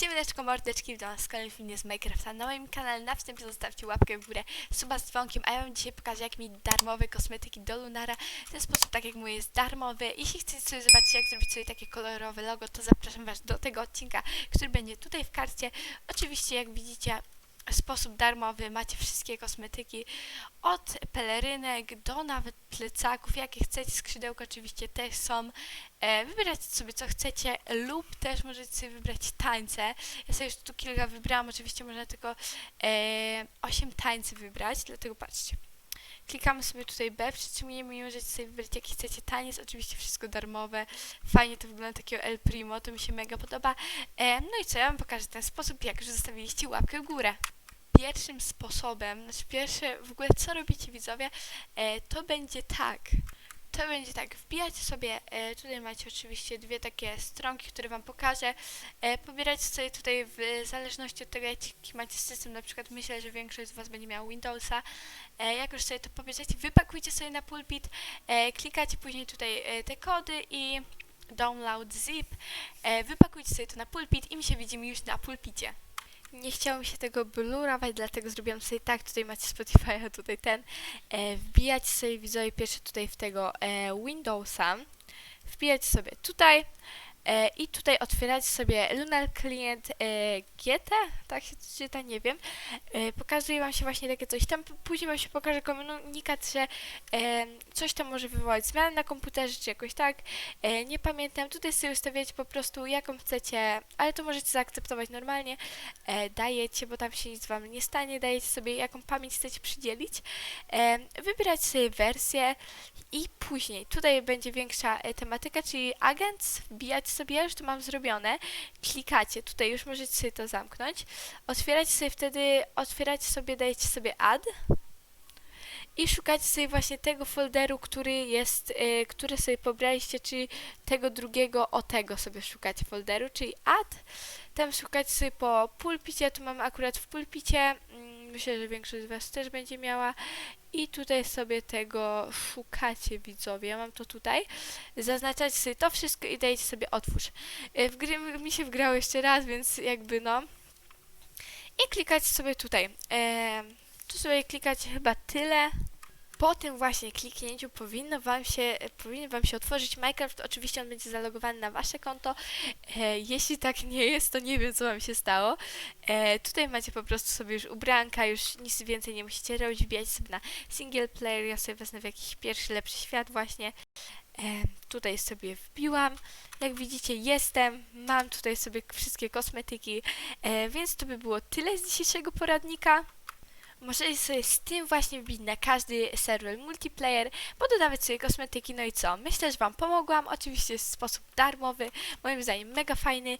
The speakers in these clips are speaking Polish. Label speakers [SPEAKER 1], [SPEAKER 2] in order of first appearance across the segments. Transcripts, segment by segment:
[SPEAKER 1] Siemaneczko mordeczki, witam was w kolejnym filmie z Minecrafta na moim kanale. Na wstępie zostawcie łapkę w górę, suba z dzwonkiem, a ja wam dzisiaj pokażę jak mi darmowe kosmetyki do Lunara. W ten sposób, tak jak mój, jest darmowy. Jeśli chcecie sobie zobaczyć jak zrobić sobie takie kolorowe logo, to zapraszam was do tego odcinka, który będzie tutaj w karcie. Oczywiście jak widzicie sposób darmowy macie wszystkie kosmetyki od pelerynek do nawet plecaków, jakie chcecie, skrzydełka oczywiście też są. E, wybierajcie sobie co chcecie lub też możecie sobie wybrać tańce. Ja sobie już tu kilka wybrałam, oczywiście można tylko e, 8 tańcy wybrać, dlatego patrzcie. Klikamy sobie tutaj B, przytrzymujemy i możecie sobie wybrać jaki chcecie taniec, oczywiście wszystko darmowe. Fajnie to wygląda takiego El Primo, to mi się mega podoba. E, no i co, ja wam pokażę ten sposób, jak już zostawiliście łapkę w górę. Pierwszym sposobem, znaczy pierwsze w ogóle co robicie widzowie, e, to będzie tak. To będzie tak, wbijacie sobie, e, tutaj macie oczywiście dwie takie stronki, które Wam pokażę. E, pobieracie sobie tutaj w zależności od tego, jaki macie system, na przykład myślę, że większość z Was będzie miała Windowsa. Jak już sobie to pobierzecie, wypakujcie sobie na pulpit, klikacie później tutaj te kody i download zip, wypakujcie sobie to na pulpit i mi się widzimy już na pulpicie. Nie chciało mi się tego blurować, dlatego zrobiłam sobie tak, tutaj macie Spotify, a tutaj ten. E, wbijać sobie widzowie pierwsze tutaj w tego e, Windowsa. Wbijać sobie tutaj i tutaj otwierać sobie Lunar Client e, GT, tak się czyta, nie wiem. E, pokazuje wam się właśnie takie coś. Tam później wam się pokaże komunikat, że e, coś tam może wywołać zmiany na komputerze, czy jakoś tak. E, nie pamiętam. Tutaj sobie ustawiacie po prostu jaką chcecie, ale to możecie zaakceptować normalnie e, dajecie, bo tam się nic wam nie stanie, dajecie sobie jaką pamięć chcecie przydzielić, e, wybierać sobie wersję i później tutaj będzie większa e, tematyka, czyli agent, wbijać sobie, ja już to mam zrobione, klikacie, tutaj już możecie sobie to zamknąć, otwieracie sobie wtedy, otwieracie sobie, dajecie sobie add, i szukacie sobie właśnie tego folderu, który jest, y, który sobie pobraliście, czyli tego drugiego, o tego sobie szukacie folderu, czyli add. Tam szukacie sobie po pulpicie, tu mam akurat w pulpicie, mm, myślę, że większość z Was też będzie miała. I tutaj sobie tego szukacie, widzowie. Ja mam to tutaj. Zaznaczacie sobie to wszystko i dajecie sobie otwórz. Y, W gry mi się wgrało jeszcze raz, więc jakby no. I klikacie sobie tutaj. Em, tu sobie klikacie chyba tyle. Po tym właśnie kliknięciu powinno wam się, powinien Wam się otworzyć Minecraft. Oczywiście on będzie zalogowany na Wasze konto. E, jeśli tak nie jest, to nie wiem, co Wam się stało. E, tutaj macie po prostu sobie już ubranka, już nic więcej nie musicie robić. Wbijać sobie na single player. Ja sobie wezmę w jakiś pierwszy, lepszy świat właśnie. E, tutaj sobie wbiłam. Jak widzicie, jestem. Mam tutaj sobie wszystkie kosmetyki. E, więc to by było tyle z dzisiejszego poradnika. Możecie sobie z tym właśnie wbić na każdy serwer multiplayer, pododawać sobie kosmetyki, no i co? Myślę, że Wam pomogłam, oczywiście w sposób darmowy, moim zdaniem mega fajny.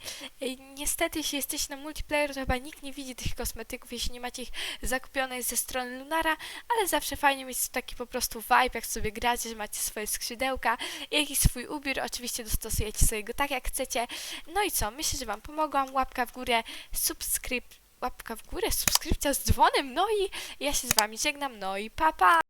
[SPEAKER 1] Niestety, jeśli jesteście na multiplayer, to chyba nikt nie widzi tych kosmetyków, jeśli nie macie ich zakupionych ze strony Lunara, ale zawsze fajnie mieć taki po prostu vibe, jak sobie gracie, że macie swoje skrzydełka i jakiś swój ubiór, oczywiście dostosujecie sobie go tak jak chcecie. No i co? Myślę, że Wam pomogłam, łapka w górę, subskryp łapka w górę, subskrypcja z dzwonem, no i ja się z Wami żegnam, no i papa! Pa.